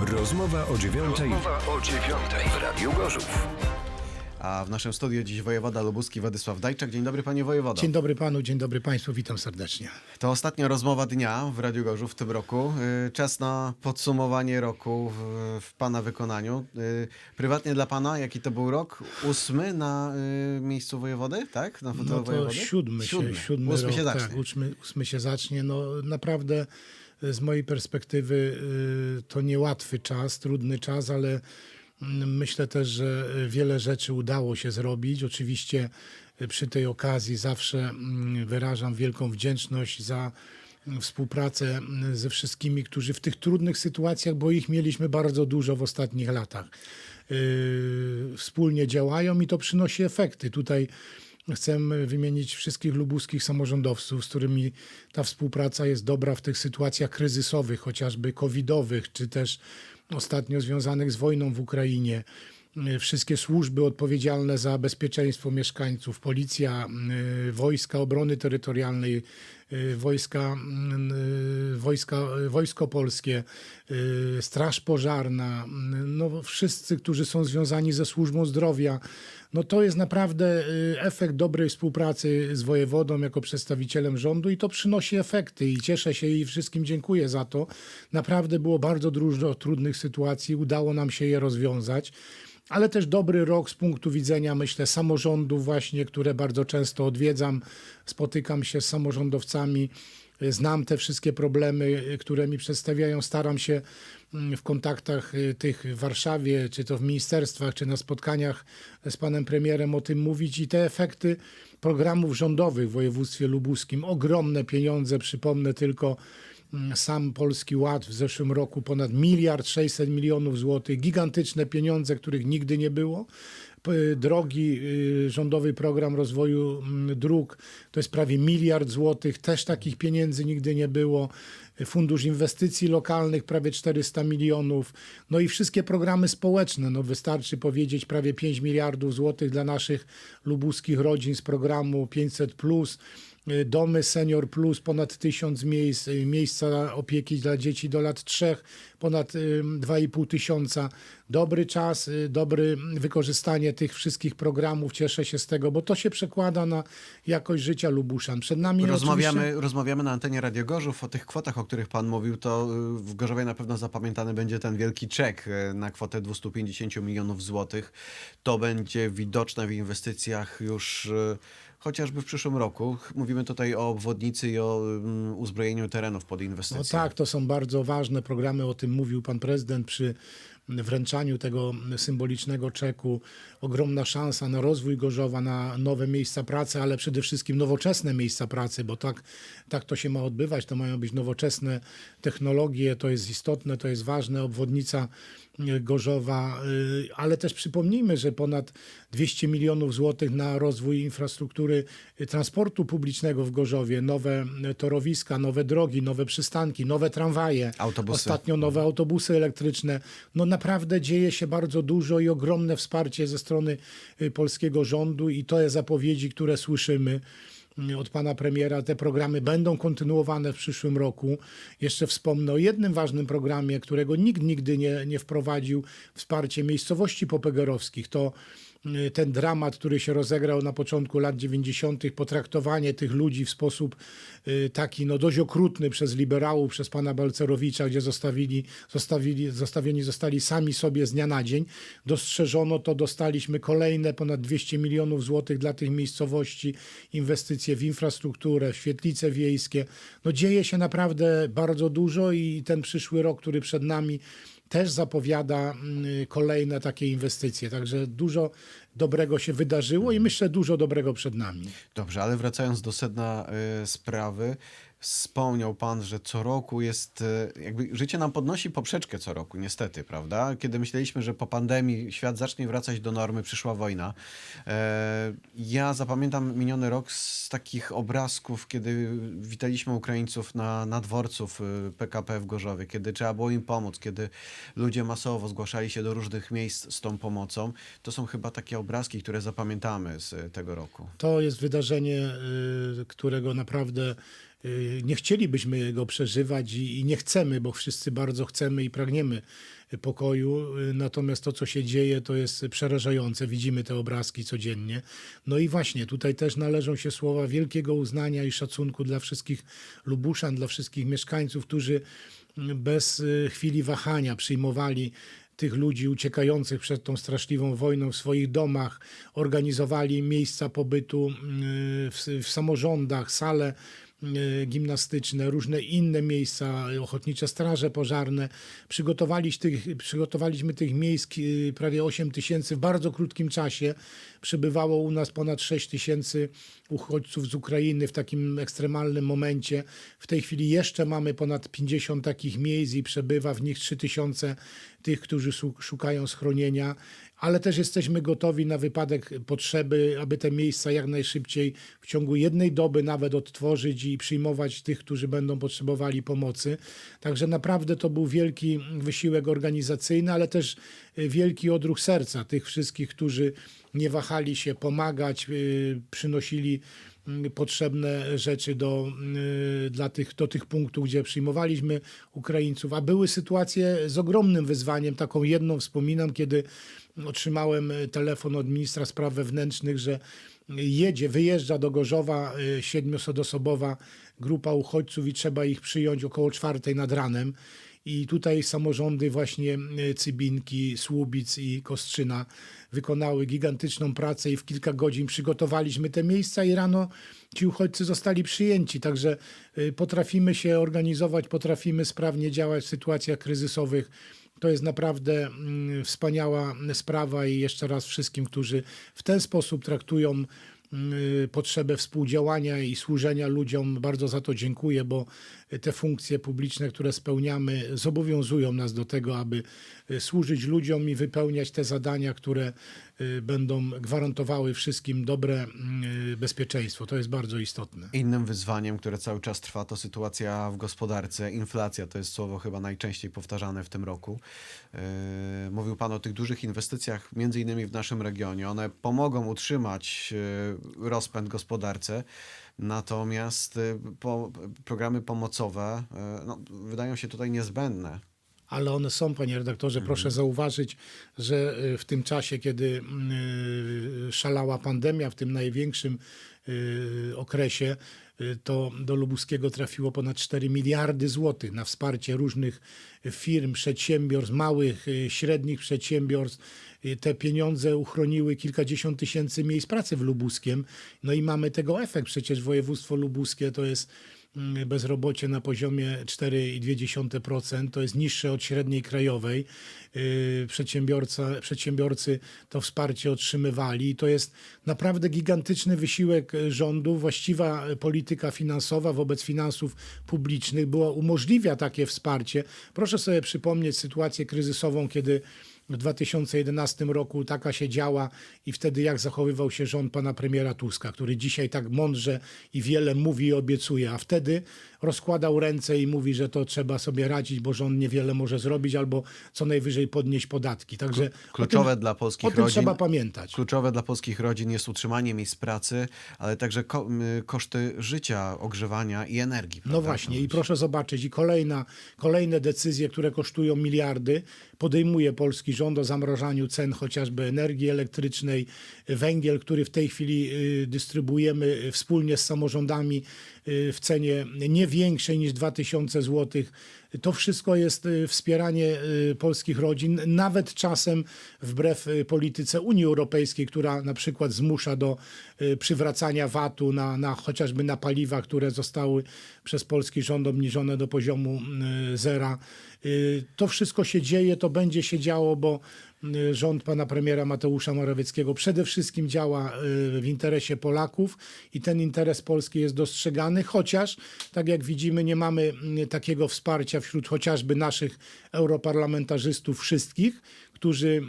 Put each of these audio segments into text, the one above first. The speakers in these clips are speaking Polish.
Rozmowa o dziewiątej Mowa o dziewiątej w Radiu Gorzów. A w naszym studiu dziś wojewoda lubuski Władysław Dajczak. Dzień dobry panie wojewodo. Dzień dobry panu, dzień dobry państwu, witam serdecznie. To ostatnia rozmowa dnia w Radiu Gorzów w tym roku. Y, Czas na podsumowanie roku w, w pana wykonaniu. Y, Prywatnie dla pana, jaki to był rok? Ósmy na y, miejscu wojewody, tak? Na fotelu No to wojewody? siódmy, się, siódmy Ósmy rok, się zacznie. Tak, ósmy, ósmy się zacznie. No naprawdę z mojej perspektywy y, to niełatwy czas, trudny czas, ale mm, myślę też, że y, wiele rzeczy udało się zrobić. Oczywiście y, przy tej okazji zawsze mm, wyrażam wielką wdzięczność za mm, współpracę ze wszystkimi, którzy w tych trudnych sytuacjach, bo ich mieliśmy bardzo dużo w ostatnich latach, wspólnie działają i to przynosi efekty. Tutaj chcę wymienić wszystkich lubuskich samorządowców, z którymi ta współpraca jest dobra w tych sytuacjach kryzysowych, chociażby covidowych, czy też ostatnio związanych z wojną w Ukrainie. Wszystkie służby odpowiedzialne za bezpieczeństwo mieszkańców, policja, y, wojska obrony terytorialnej, wojska, y, wojska, wojsko polskie, y, straż pożarna, y, no wszyscy, którzy są związani ze służbą zdrowia. No to jest naprawdę y, efekt dobrej współpracy z wojewodą jako przedstawicielem rządu i to przynosi efekty i cieszę się i wszystkim dziękuję za to. Naprawdę było bardzo dużo trudnych sytuacji, udało nam się je rozwiązać ale też dobry rok z punktu widzenia, myślę, samorządów właśnie, które bardzo często odwiedzam, spotykam się z samorządowcami, y, znam te wszystkie problemy, y, które mi przedstawiają, staram się mm, w kontaktach y, tych w Warszawie, czy to w ministerstwach, czy na spotkaniach z panem premierem o tym mówić i te efekty programów rządowych w województwie lubuskim, ogromne pieniądze, przypomnę tylko Mm, sam Polski Ład w zeszłym roku ponad miliard 600 milionów złotych, gigantyczne pieniądze, których nigdy nie było. Drogi, y, rządowy program rozwoju mm, dróg to jest prawie miliard złotych, też takich pieniędzy nigdy nie było. Fundusz Inwestycji Lokalnych prawie 400 milionów. No i wszystkie programy społeczne. No wystarczy powiedzieć prawie 5 miliardów złotych dla naszych lubuskich rodzin z programu 500 plus. Domy Senior Plus, ponad tysiąc miejsc, miejsca opieki dla dzieci do lat trzech, ponad y, 2,5 tysiąca. Dobry czas, y, dobre wykorzystanie tych wszystkich programów, cieszę się z tego, bo to się przekłada na jakość życia Lubuszan. Przed nami Rozmawiamy, oczywiście... rozmawiamy na antenie Radio Gorzów o tych kwotach, o których pan mówił, to y, w Gorzowie na pewno zapamiętany będzie ten wielki czek y, na kwotę 250 milionów złotych. To będzie widoczne w inwestycjach już y, chociażby w przyszłym roku. Mówimy tutaj o obwodnicy i o mm, uzbrojeniu terenów pod No inwestycje. tak, to są bardzo ważne programy, o tym mówił pan prezydent przy wręczaniu tego symbolicznego czeku. Ogromna szansa na rozwój Gorzowa, na nowe miejsca pracy, ale przede wszystkim nowoczesne miejsca pracy, bo tak, tak to się ma odbywać. To mają być nowoczesne technologie, to jest istotne, to jest ważne. Obwodnica Gorzowa, y, ale też przypomnijmy, że ponad 200 milionów złotych na rozwój infrastruktury y, transportu publicznego w Gorzowie, nowe y, torowiska, nowe drogi, nowe przystanki, nowe tramwaje. Autobusy. Ostatnio nowe autobusy elektryczne. No naprawdę dzieje się bardzo dużo i ogromne wsparcie ze strony polskiego rządu i to jest zapowiedzi, które słyszymy od pana premiera. Te programy będą kontynuowane w przyszłym roku. Jeszcze wspomnę o jednym ważnym programie, którego nikt nigdy nie, nie wprowadził, wsparcie miejscowości popegerowskich. To ten dramat, który się rozegrał na początku lat 90., potraktowanie tych ludzi w sposób y, taki no, dość okrutny przez liberałów, przez pana Balcerowicza, gdzie zostawili, zostawili, zostawieni zostali sami sobie z dnia na dzień. Dostrzeżono to, dostaliśmy kolejne ponad 200 milionów złotych dla tych miejscowości, inwestycje w infrastrukturę, w świetlice wiejskie. No, dzieje się naprawdę bardzo dużo i ten przyszły rok, który przed nami, też zapowiada mm, kolejne takie inwestycje. Także dużo dobrego się wydarzyło i myślę dużo dobrego przed nami. Dobrze, ale wracając do sedna y, sprawy, wspomniał pan, że co roku jest, y, jakby życie nam podnosi poprzeczkę co roku, niestety, prawda? Kiedy myśleliśmy, że po pandemii świat zacznie wracać do normy, przyszła wojna. E, ja zapamiętam miniony rok z takich obrazków, kiedy witaliśmy Ukraińców na, na dworców y, PKP w Gorzowie, kiedy trzeba było im pomóc, kiedy ludzie masowo zgłaszali się do różnych miejsc z tą pomocą. To są chyba takie obrazki, które zapamiętamy z tego roku. To jest wydarzenie, którego naprawdę nie chcielibyśmy go przeżywać i, nie chcemy, bo wszyscy bardzo chcemy i pragniemy pokoju. Y, Natomiast to, co się dzieje, to jest przerażające. Widzimy te obrazki codziennie. No i właśnie tutaj też należą się słowa wielkiego uznania i szacunku dla wszystkich Lubuszan, dla wszystkich mieszkańców, którzy bez y, chwili wahania przyjmowali tych ludzi uciekających przed tą straszliwą wojną w swoich domach, organizowali miejsca pobytu y, w, w samorządach, sale y, gimnastyczne, różne inne miejsca, ochotnicze straże pożarne. Tych, przygotowaliśmy tych miejsc y, prawie 8 tysięcy w bardzo krótkim czasie. Przybywało u nas ponad 6 tysięcy uchodźców z Ukrainy w takim ekstremalnym momencie. W tej chwili jeszcze mamy ponad 50 takich miejsc i przebywa w nich 3 tysiące tych, którzy szukają schronienia, ale też jesteśmy gotowi na wypadek potrzeby, aby te miejsca jak najszybciej w ciągu jednej doby nawet odtworzyć i przyjmować tych, którzy będą potrzebowali pomocy. Także naprawdę to był wielki wysiłek organizacyjny, ale też y, wielki odruch serca tych wszystkich, którzy nie wahali się pomagać, y, przynosili potrzebne rzeczy do, y, dla tych, do tych punktów, gdzie przyjmowaliśmy Ukraińców. A były sytuacje z ogromnym wyzwaniem. Taką jedną wspominam, kiedy otrzymałem telefon od ministra spraw wewnętrznych, że jedzie, wyjeżdża do Gorzowa y, siedmioosobowa grupa uchodźców i trzeba ich przyjąć około czwartej nad ranem. I tutaj samorządy właśnie Cybinki, Słubic i Kostrzyna wykonały gigantyczną pracę i w kilka godzin przygotowaliśmy te miejsca i rano ci uchodźcy zostali przyjęci. Także y, potrafimy się organizować, potrafimy sprawnie działać w sytuacjach kryzysowych. To jest naprawdę wspaniała sprawa i jeszcze raz wszystkim, którzy w ten sposób traktują potrzebę współdziałania i służenia ludziom. Bardzo za to dziękuję, bo te funkcje publiczne, które spełniamy, zobowiązują nas do tego, aby y, służyć ludziom i wypełniać te zadania, które y, będą gwarantowały wszystkim dobre y, bezpieczeństwo. To jest bardzo istotne. Innym wyzwaniem, które cały czas trwa, to sytuacja w gospodarce. Inflacja to jest słowo chyba najczęściej powtarzane w tym roku. Yy, Mówił Pan o tych dużych inwestycjach, między innymi w naszym regionie. One pomogą utrzymać rozpęd gospodarce. Natomiast po, programy pomocowe no, wydają się tutaj niezbędne. Ale one są, panie redaktorze. Proszę zauważyć, że y, w tym czasie, kiedy y, szalała pandemia, w tym największym y, okresie, y, to do Lubuskiego trafiło ponad 4 miliardy złotych na wsparcie różnych firm, przedsiębiorstw, małych, y, średnich przedsiębiorstw. Y, Te pieniądze uchroniły kilkadziesiąt tysięcy miejsc pracy w Lubuskiem. No i mamy tego efekt. Przecież województwo lubuskie to jest bezrobocie na poziomie 4,2%, to jest niższe od średniej krajowej. Yy, Przedsiębiorca, przedsiębiorcy to wsparcie otrzymywali. To jest naprawdę gigantyczny wysiłek y, rządu. Właściwa y, polityka finansowa wobec finansów publicznych była, umożliwia takie wsparcie. Proszę sobie przypomnieć sytuację kryzysową, kiedy w 2011 roku taka się działa i wtedy jak zachowywał się rząd pana premiera Tuska, który dzisiaj tak mądrze i wiele mówi i obiecuje, a wtedy rozkładał ręce i mówi, że to trzeba sobie radzić, bo rząd niewiele może zrobić albo co najwyżej podnieść podatki. Także Kluczowe tym, dla polskich o tym rodzin. trzeba pamiętać. Kluczowe dla polskich rodzin jest utrzymanie miejsc pracy, ale także ko- koszty życia, ogrzewania i energii. No prawda? właśnie i proszę zobaczyć i kolejna, kolejne decyzje, które kosztują miliardy, podejmuje polski rząd o zamrożaniu cen chociażby energii elektrycznej, węgiel, który w tej chwili y, dystrybuujemy y, wspólnie z samorządami y, w cenie nie większej niż 2000 zł. To wszystko jest y, wspieranie y, polskich rodzin, nawet czasem wbrew y, polityce Unii Europejskiej, która na przykład zmusza do przywracania VAT-u na, na chociażby na paliwa, które zostały przez polski rząd obniżone do poziomu zera. To wszystko się dzieje, to będzie się działo, bo rząd pana premiera Mateusza Morawieckiego przede wszystkim działa y, w interesie Polaków i ten interes polski jest dostrzegany, chociaż, tak jak widzimy, nie mamy y, takiego wsparcia wśród chociażby naszych europarlamentarzystów wszystkich, którzy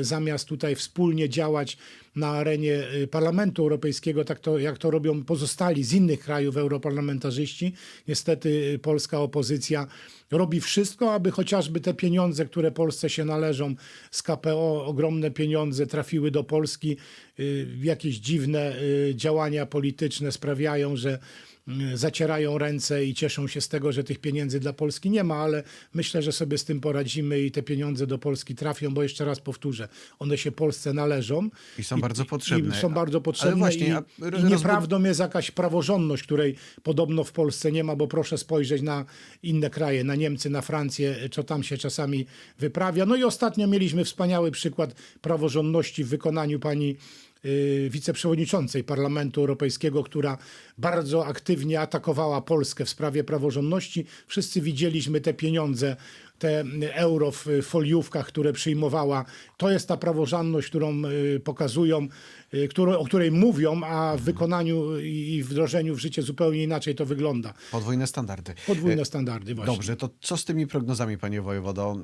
y, zamiast tutaj wspólnie działać na arenie y, Parlamentu Europejskiego, tak to, jak to robią pozostali z innych krajów europarlamentarzyści, niestety y, polska opozycja robi wszystko, aby chociażby te pieniądze, które Polsce się należą z KPO, ogromne pieniądze trafiły do Polski. Y, Jakieś dziwne działania polityczne sprawiają, że mm, zacierają ręce i cieszą się z tego, że tych pieniędzy dla Polski nie ma, ale myślę, że sobie z tym poradzimy i te pieniądze do Polski trafią, bo jeszcze raz powtórzę, one się Polsce należą. I są bardzo potrzebne. I są bardzo Ale potrzebne właśnie, i, a i nieprawdą jest jakaś praworządność, której podobno w Polsce nie ma, bo proszę spojrzeć na inne kraje, na Niemcy, na Francję, co tam się czasami wyprawia. No i ostatnio mieliśmy wspaniały przykład praworządności w wykonaniu pani wiceprzewodniczącej Parlamentu Europejskiego, która bardzo aktywnie atakowała Polskę w sprawie praworządności. Wszyscy widzieliśmy te pieniądze, te euro w foliówkach, które przyjmowała. To jest ta praworządność, którą y, pokazują, y, którą, o której mówią, a w wykonaniu i wdrożeniu w życie zupełnie inaczej to wygląda. Podwójne standardy. Podwójne standardy właśnie. Dobrze, to co z tymi prognozami, panie wojewodo?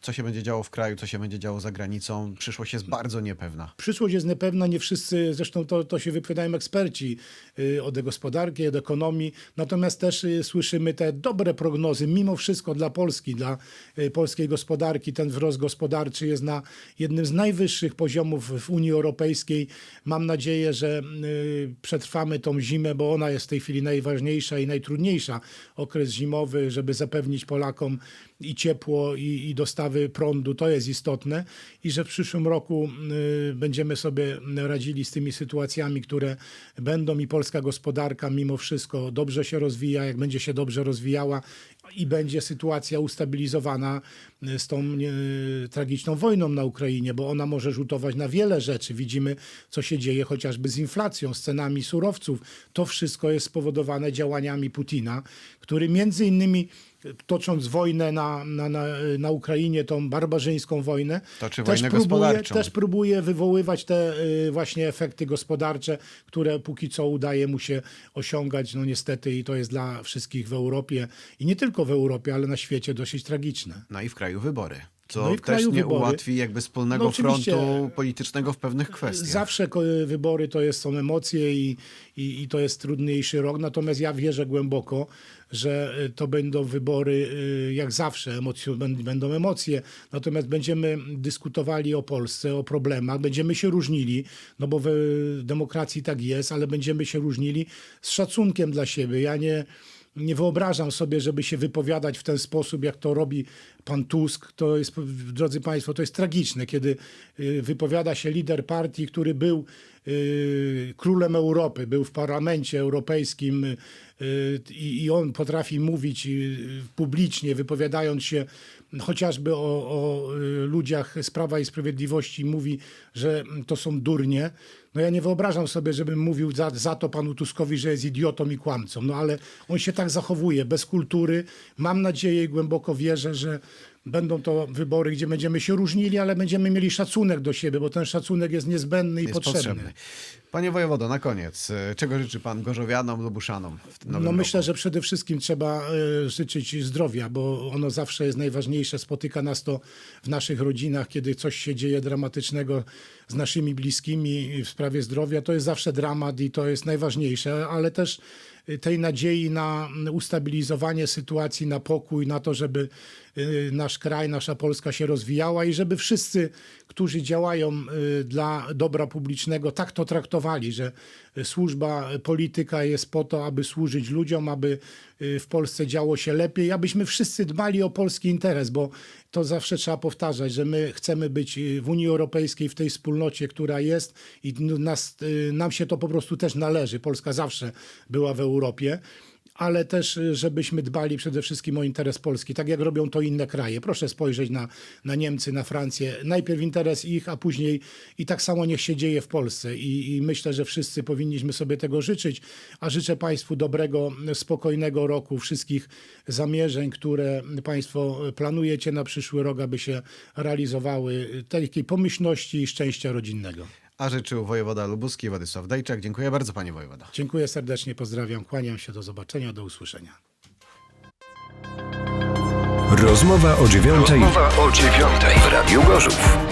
Co się będzie działo w kraju, co się będzie działo za granicą? Przyszłość jest bardzo niepewna. Przyszłość jest niepewna, nie wszyscy, zresztą to, to się wypowiadają eksperci y, od gospodarki, od ekonomii, natomiast też y, słyszymy te dobre prognozy, mimo wszystko dla Polski, dla y, polskiej gospodarki, ten wzrost gospodarczy jest na jednym z najwyższych poziomów w Unii Europejskiej. Mam nadzieję, że y, przetrwamy tą zimę, bo ona jest w tej chwili najważniejsza i najtrudniejsza. Okres zimowy, żeby zapewnić Polakom i ciepło, i, i dostawy prądu, to jest istotne. I że w przyszłym roku y, będziemy sobie radzili z tymi sytuacjami, które będą i polska gospodarka mimo wszystko dobrze się rozwija, jak będzie się dobrze rozwijała i będzie sytuacja ustabilizowana y, z tą y, tragiczną wojną na Ukrainie, bo ona może rzutować na wiele rzeczy. Widzimy, co się dzieje chociażby z inflacją, z cenami surowców. To wszystko jest spowodowane działaniami Putina, który między innymi tocząc wojnę na, na, na, na Ukrainie, tą barbarzyńską wojnę, Toczy też wojnę próbuje, gospodarczą. też próbuje wywoływać te y, właśnie efekty gospodarcze, które póki co udaje mu się osiągać. No niestety i to jest dla wszystkich w Europie i nie tylko w Europie, ale na świecie dosyć tragiczne. No i w kraju wybory. Co No i w też nie wybory. ułatwi jakby wspólnego No frontu politycznego w pewnych kwestiach. Zawsze wybory to jest, są emocje i, i, i to jest trudniejszy rok, natomiast ja wierzę głęboko, że y, to będą wybory y, jak zawsze, emocje, bę- będą emocje, natomiast będziemy dyskutowali o Polsce, o problemach, będziemy się różnili, no bo w demokracji tak jest, ale będziemy się różnili z szacunkiem dla siebie. Ja nie, nie wyobrażam sobie, żeby się wypowiadać w ten sposób, jak to robi pan Tusk. To jest, drodzy Państwo, to jest tragiczne, kiedy y, wypowiada się lider partii, który był y, królem Europy, był w parlamencie europejskim y, i on potrafi mówić publicznie, wypowiadając się chociażby o, o y, ludziach z Prawa i Sprawiedliwości, mówi, że to są durnie. No ja nie wyobrażam sobie, żebym mówił za, za to panu Tuskowi, że jest idiotą i kłamcą. No ale on się tak zachowuje, bez kultury. Mam nadzieję i głęboko wierzę, że będą to wybory, gdzie będziemy się różnili, ale będziemy mieli szacunek do siebie, bo ten szacunek jest niezbędny i jest potrzebny. potrzebny. Panie wojewodo, na koniec, e, czego życzy pan Gorzowianom, Lubuszanom w tym nowym No myślę, roku? że przede wszystkim trzeba e, życzyć zdrowia, bo ono zawsze jest najważniejsze. Spotyka nas to w naszych rodzinach, kiedy coś się dzieje dramatycznego z naszymi bliskimi w sprawie zdrowia. To jest zawsze dramat i to jest najważniejsze, ale też e, tej nadziei na ustabilizowanie sytuacji, na pokój, na to, żeby nasz kraj, nasza Polska się rozwijała i żeby wszyscy, którzy działają e, dla dobra publicznego, tak to traktowali, że służba, polityka jest po to, aby służyć ludziom, aby e, w Polsce działo się lepiej, abyśmy wszyscy dbali o polski interes, bo to zawsze trzeba powtarzać, że my chcemy być w Unii Europejskiej, w tej wspólnocie, która jest i nas, nam się to po prostu też należy. Polska zawsze była w Europie ale też, y, żebyśmy dbali przede wszystkim o interes Polski, tak jak robią to inne kraje. Proszę spojrzeć na, na Niemcy, na Francję. Najpierw interes ich, a później i tak samo niech się dzieje w Polsce. I, I myślę, że wszyscy powinniśmy sobie tego życzyć, a życzę Państwu dobrego, spokojnego roku, wszystkich zamierzeń, które Państwo planujecie na przyszły rok, aby się realizowały, takiej pomyślności i szczęścia rodzinnego. A życzył wojewoda lubuski Władysław Dajczak. Dziękuję bardzo, panie wojewodo. Dziękuję serdecznie, pozdrawiam, kłaniam się, do zobaczenia, do usłyszenia. Rozmowa o dziewiątej w Radiu Gorzów.